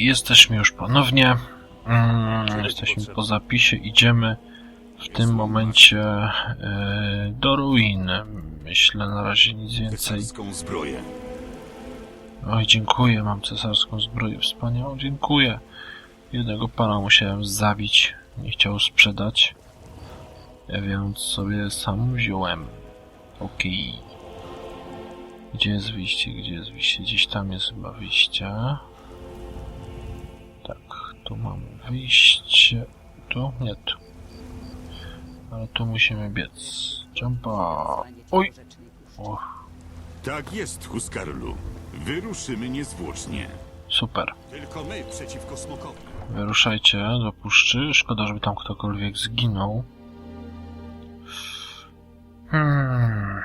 Jesteśmy już ponownie. Mm, jesteśmy po zapisie. Idziemy w tym momencie e, do ruin. Myślę na razie nic więcej. Cesarską zbroję. Oj, dziękuję, mam cesarską zbroję wspaniałą, dziękuję. Jednego pana musiałem zabić, nie chciał sprzedać, więc sobie sam wziąłem. Okej. Gdzie jest wyjście, gdzie jest wyjście? Gdzieś tam jest chyba wyjście. Tak, tu mamy wyjście. Tu? Nie tu. Ale tu musimy biec. Jumpa. Oj! Och, Tak jest, Huskarlu. Wyruszymy niezwłocznie. super. Tylko my przeciwko smokowi. Wyruszajcie do puszczy. Szkoda, żeby tam ktokolwiek zginął. Hmm.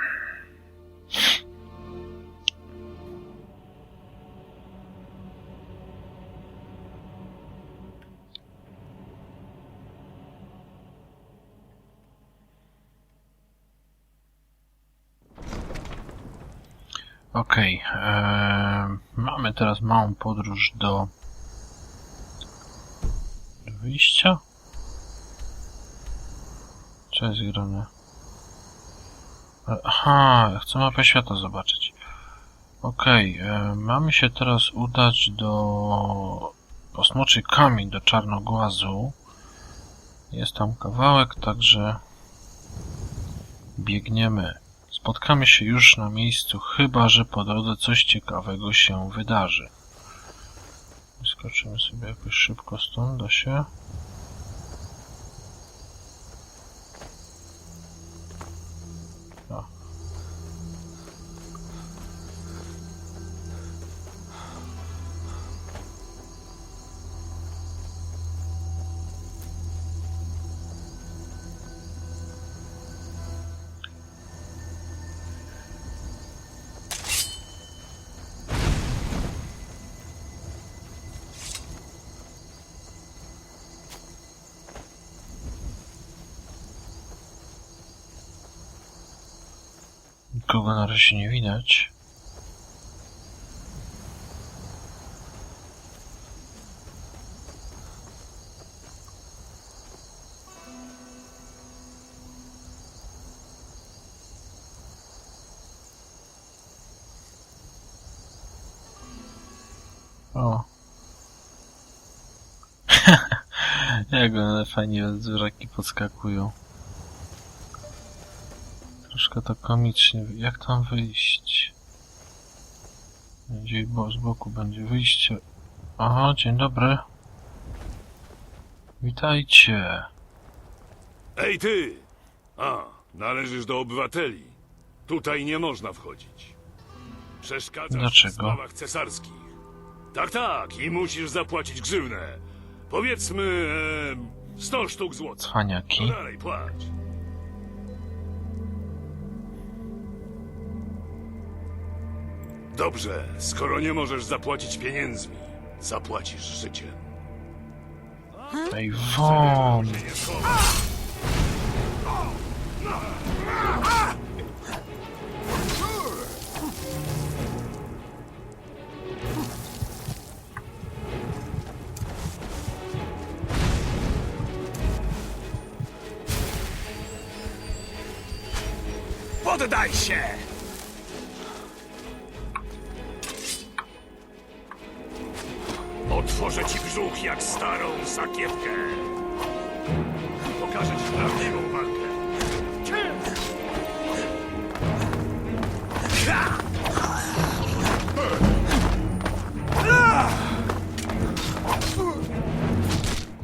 Okej, em, mamy teraz małą podróż do wyjścia? Co jest grane? Aha, chcę mapę świata zobaczyć. Okej, e, mamy się teraz udać do Osmoczy Kamień, do Czarnogłazu. Jest tam kawałek, także biegniemy. Spotkamy się już na miejscu, chyba że po drodze coś ciekawego się wydarzy. Skoczymy sobie jakoś szybko stąd, da się? Nikogo na razie nie widać. O. Jak one fajnie zwierzaki podskakują. Troszkę to komicznie. Jak tam wyjść? Gdzie bo z boku będzie wyjście. Aha, dzień dobry. Witajcie. Ej ty! A, należysz do obywateli. Tutaj nie można wchodzić. Przeszkadzasz Dlaczego? w sprawach cesarskich. Tak, tak, i musisz zapłacić grzywnę. Powiedzmy, e, 100 sztuk złota. Cwaniaki. No dalej, płać. Dobrze, skoro nie możesz zapłacić pieniędzmi, zapłacisz życiem. Ej. Poddaj się! Sakiewkę. Pokażę ci prawdziwą walkę.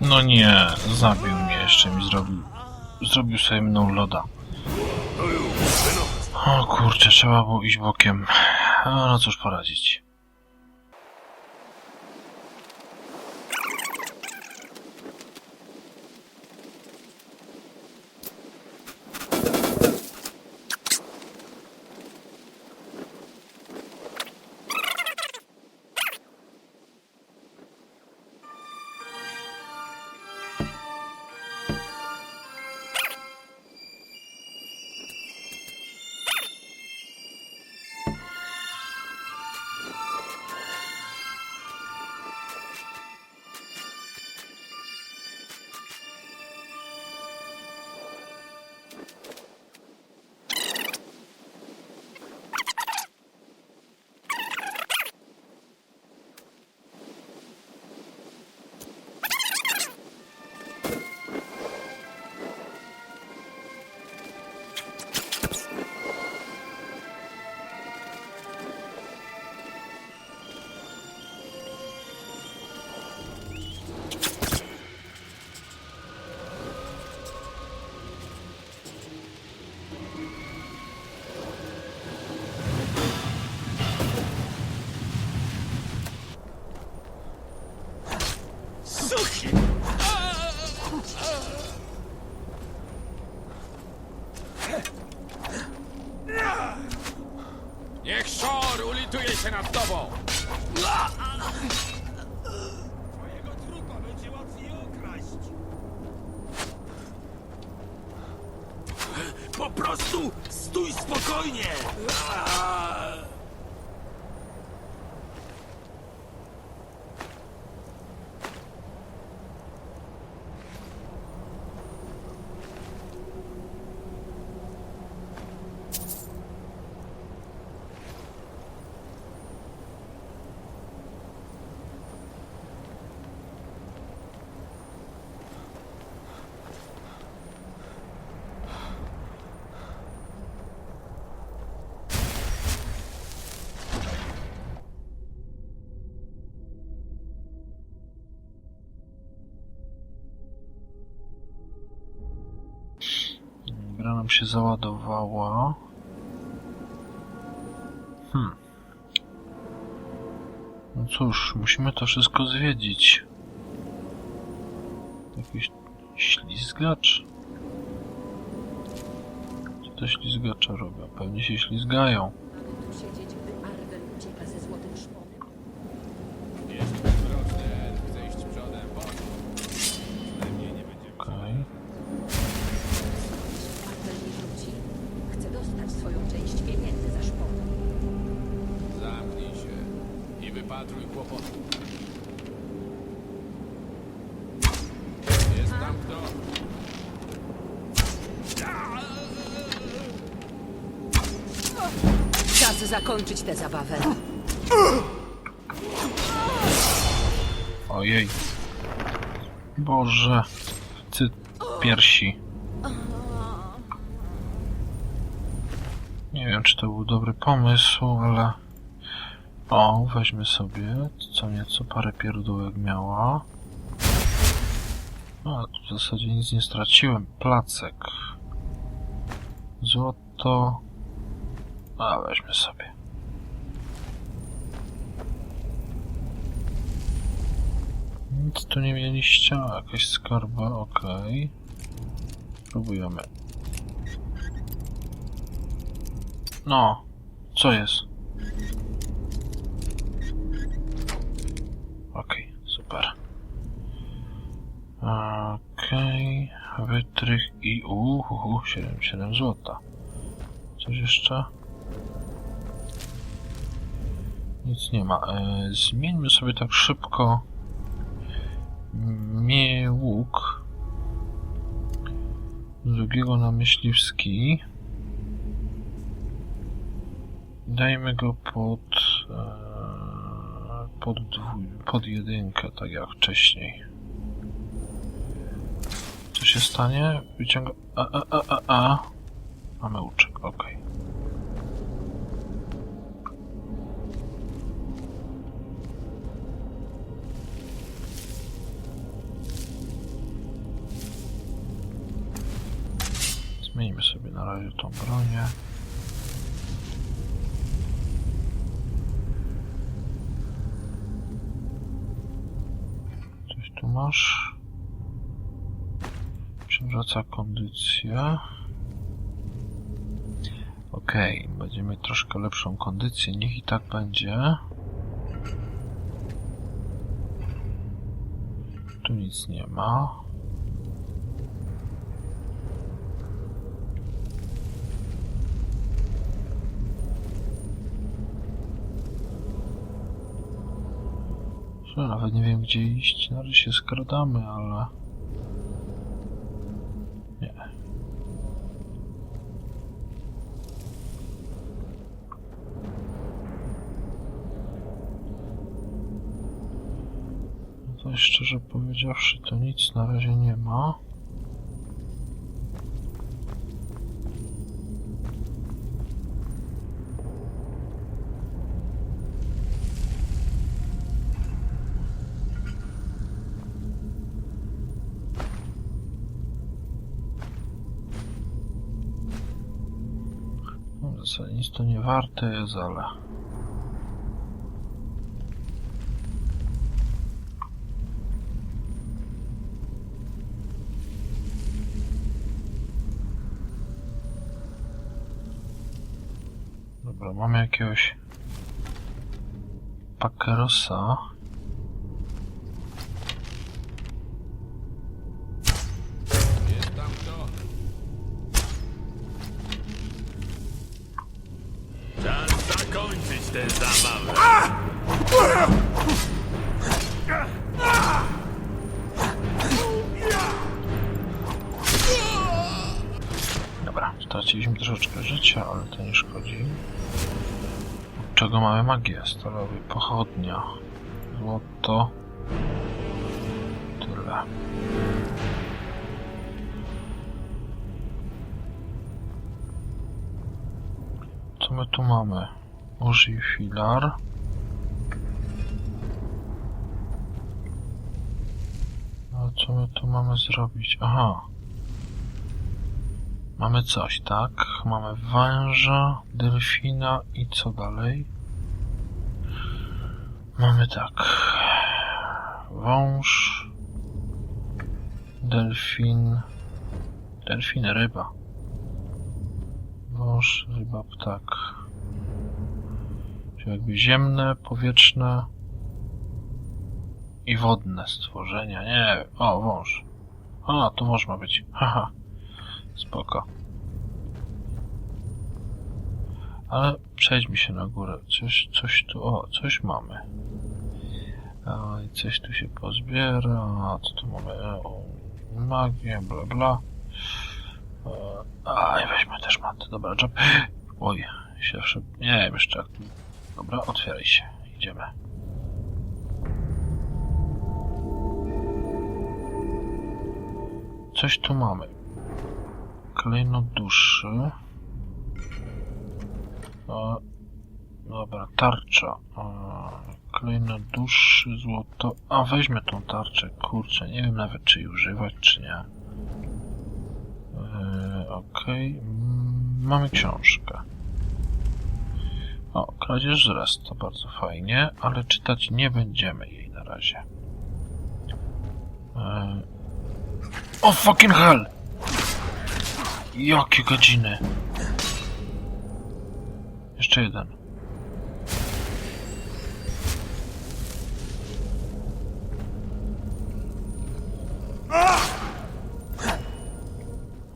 No nie, zabił mnie jeszcze mi zrobił. Zrobił sobie mną loda. No. O kurczę, trzeba było iść bokiem. A, no cóż poradzić. Się nad tobą! Się załadowała. Hmm. No cóż, musimy to wszystko zwiedzić. Jakiś ślizgacz? Co te ślizgacze robią? Pewnie się ślizgają. Tę zabawę. Ojej. Boże. Ty piersi. Nie wiem, czy to był dobry pomysł, ale... O, weźmy sobie co nieco parę pierdółek miała. A, tu w zasadzie nic nie straciłem. Placek. Złoto. A, weźmy sobie. Nic tu nie mieliście, a jakaś skarba, okej. Próbujemy. No, co jest? Okej, super. Okej, wytrych i uhuhu, 7, 7 złota. Coś jeszcze? Nic nie ma. E, zmieńmy sobie tak szybko mnie łuk drugiego na myśliwski dajmy go pod e, pod, dwój, pod jedynkę tak jak wcześniej co się stanie? wyciąga a, a, a, a, a. mamy łuczek, okej Zmienimy na razie tą bronię. Coś tu masz? Przywraca kondycję. Okej, będziemy troszkę lepszą kondycję. Niech i tak będzie. Tu nic nie ma. Nawet nie wiem gdzie iść. Na razie się skradamy, ale... Nie. No to szczerze powiedziawszy to nic na razie nie ma. co nic to nie warte jest, ale... Dobra, mamy jakiegoś pakerosa. Życia, ale to nie szkodzi. Od czego mamy magię? Stalowy pochodnia. Złoto. Tyle. Co my tu mamy? Użyj filar. A co my tu mamy zrobić? Aha. Mamy coś, tak? Mamy węża, delfina i co dalej? Mamy tak. Wąż, delfin, delfin, ryba. Wąż, ryba, ptak. Czyli jakby ziemne, powietrzne i wodne stworzenia. Nie. O, wąż. A, tu można być. Haha. Spoko. Ale przejdźmy się na górę. Coś, coś tu, o, coś mamy. I coś tu się pozbiera. Co tu mamy? O, magię, bla bla. E, A, i weźmy też matę. Dobra, job. Oj, się wszedł. Nie wiem jeszcze jak. Dobra, otwieraj się. Idziemy. Coś tu mamy. Klejnot duszy. Dobra, tarcza. A, duszy, złoto. A weźmy tą tarczę, kurczę, nie wiem nawet czy jej używać, czy nie. Yy, Okej, Mm, mamy książkę. O, kradzież zrest, to bardzo fajnie, ale czytać nie będziemy jej na razie. Yy. O fucking hell! Jakie godziny? Jeszcze jeden.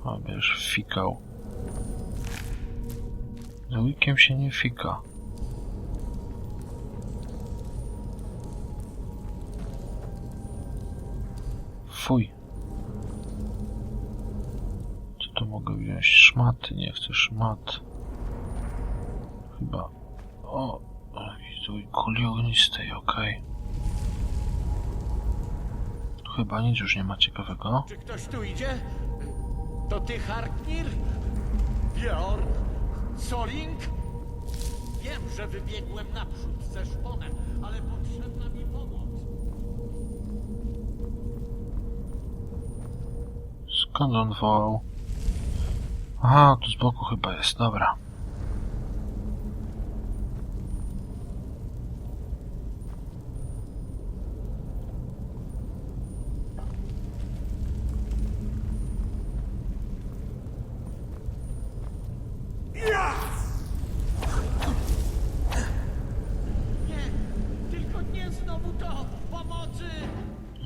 A wiesz, fikał. Z łykiem się nie fika. Fuj. Mogę wziąć? Szmaty, nie chcę szmat. Chyba. O, jakiś kuli ognistej, okej. Tu Chyba nic już nie ma ciekawego. Czy ktoś tu idzie? To ty, Harknir? Bjorn? Soling? Wiem, że wybiegłem naprzód ze szponem, ale potrzebna mi pomoc. Skąd on wołał? Aha, tu z boku chyba jest, dobra.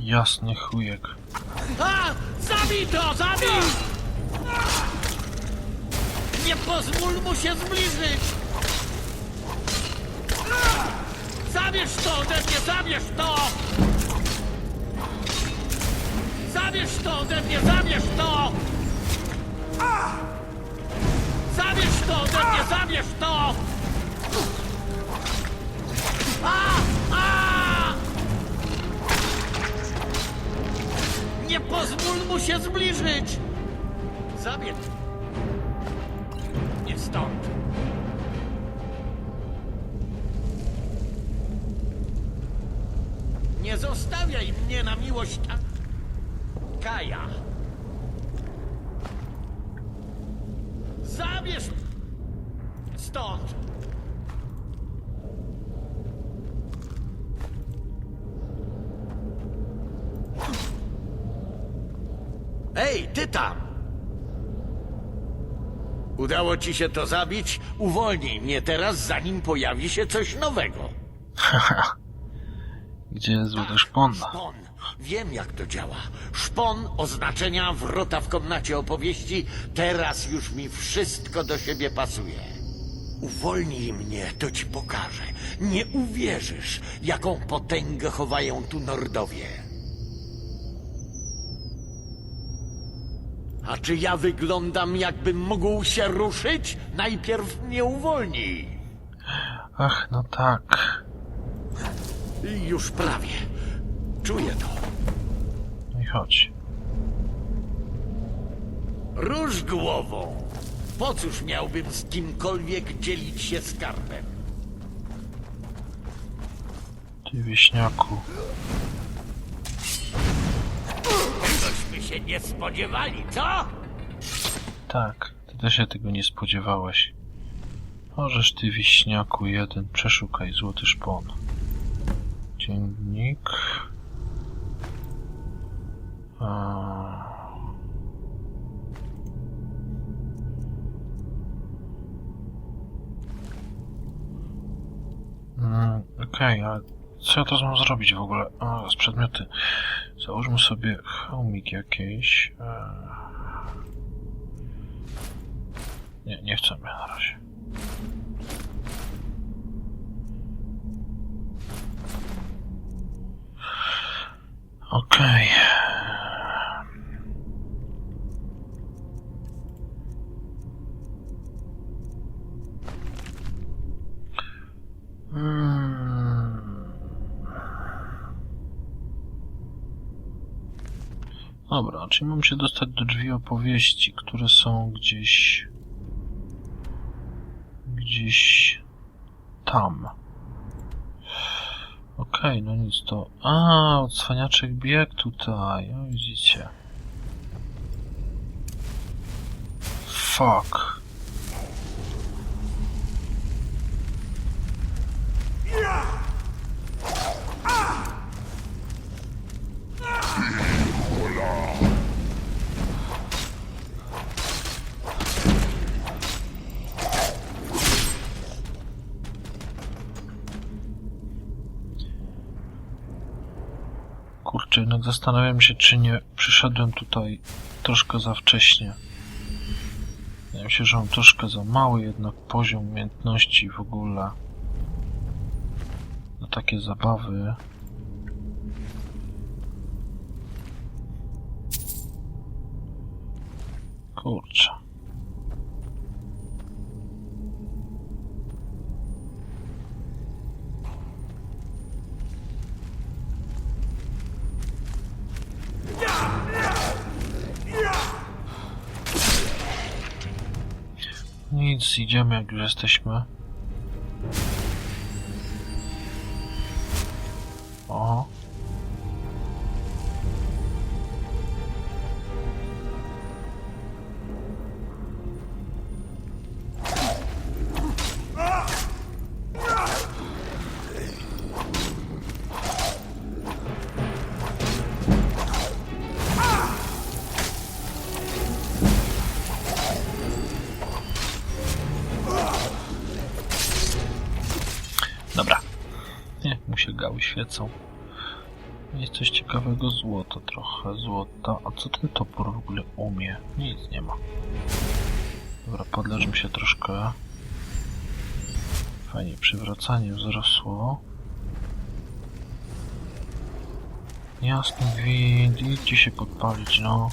Jasny chujek. A! Zabij to! Zabij! Nie pozwól mu się zbliżyć! Zabierz to ode mnie! Zabierz to! Zabierz to ode mnie! Zabierz to! Zabierz to ode mnie! Zabierz to! A! A! Nie pozwól mu się zbliżyć! Zabierz stąd! Nie zostawiaj mnie na miłość ta... Kaja! Zabierz stąd! Udało ci się to zabić? Uwolnij mnie teraz, zanim pojawi się coś nowego. Gdzie jest złoty szpon? Szpon. Wiem, jak to działa. Szpon oznaczenia wrota w komnacie opowieści. Teraz już mi wszystko do siebie pasuje. Uwolnij mnie, to ci pokażę. Nie uwierzysz, jaką potęgę chowają tu Nordowie. A czy ja wyglądam, jakbym mógł się ruszyć? Najpierw mnie uwolnij. Ach, no tak. I już prawie. Czuję to. No i chodź. Róż głową. Po cóż miałbym z kimkolwiek dzielić się skarbem? Ty wieśniaku. Cośmy się nie spodziewali, co? Tak, ty też się tego nie spodziewałeś. Możesz ty wiśniaku jeden, przeszukaj złoty szpon. Dziennik. A... Mm, Okej, ale co ja teraz mam zrobić w ogóle? A, z przedmioty. Załóżmy sobie hełmik jakiś. Eee... Nie, nie chcemy na razie. Okej. Hmm. Dobra, czyli mam się dostać do drzwi opowieści, które są gdzieś gdzieś tam. Okej, no nic to... A, cwaniaczek bieg tutaj, o widzicie. Fuck. Kurczę, zastanawiam się, czy nie przyszedłem tutaj troszkę za wcześnie. Wydaje mi się, że mam troszkę za mały jednak poziom umiejętności w ogóle na takie zabawy. Kurczę. Idziemy jak już jesteśmy. Świecą. Jest coś ciekawego, złoto trochę, złota. A co ten topór w ogóle umie? Nic nie ma. Dobra, podleży mi się troszkę. Fajnie, przywracanie wzrosło. Jasny gwint, idźcie się podpalić, no.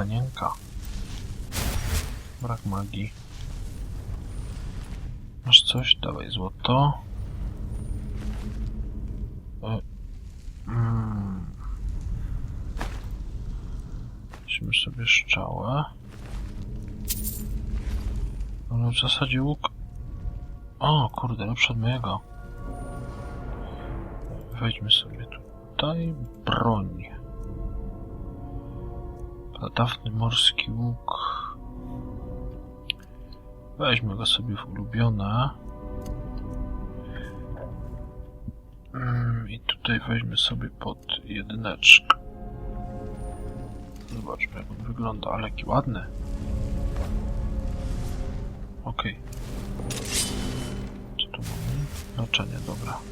Panienka. Brak magii. Masz coś? Dawaj złoto. E, mm. Weźmy sobie szczałę. Ale w zasadzie łuk... O, kurde, lepszy od mojego. Wejdźmy sobie tutaj. Broń. Pradawny morski łuk. Weźmy go sobie w ulubione. Mm, I tutaj weźmy sobie pod jedyneczkę. Zobaczmy jak on wygląda, ale jaki ładny. Okej. Co tu mamy? Leczenie, dobra.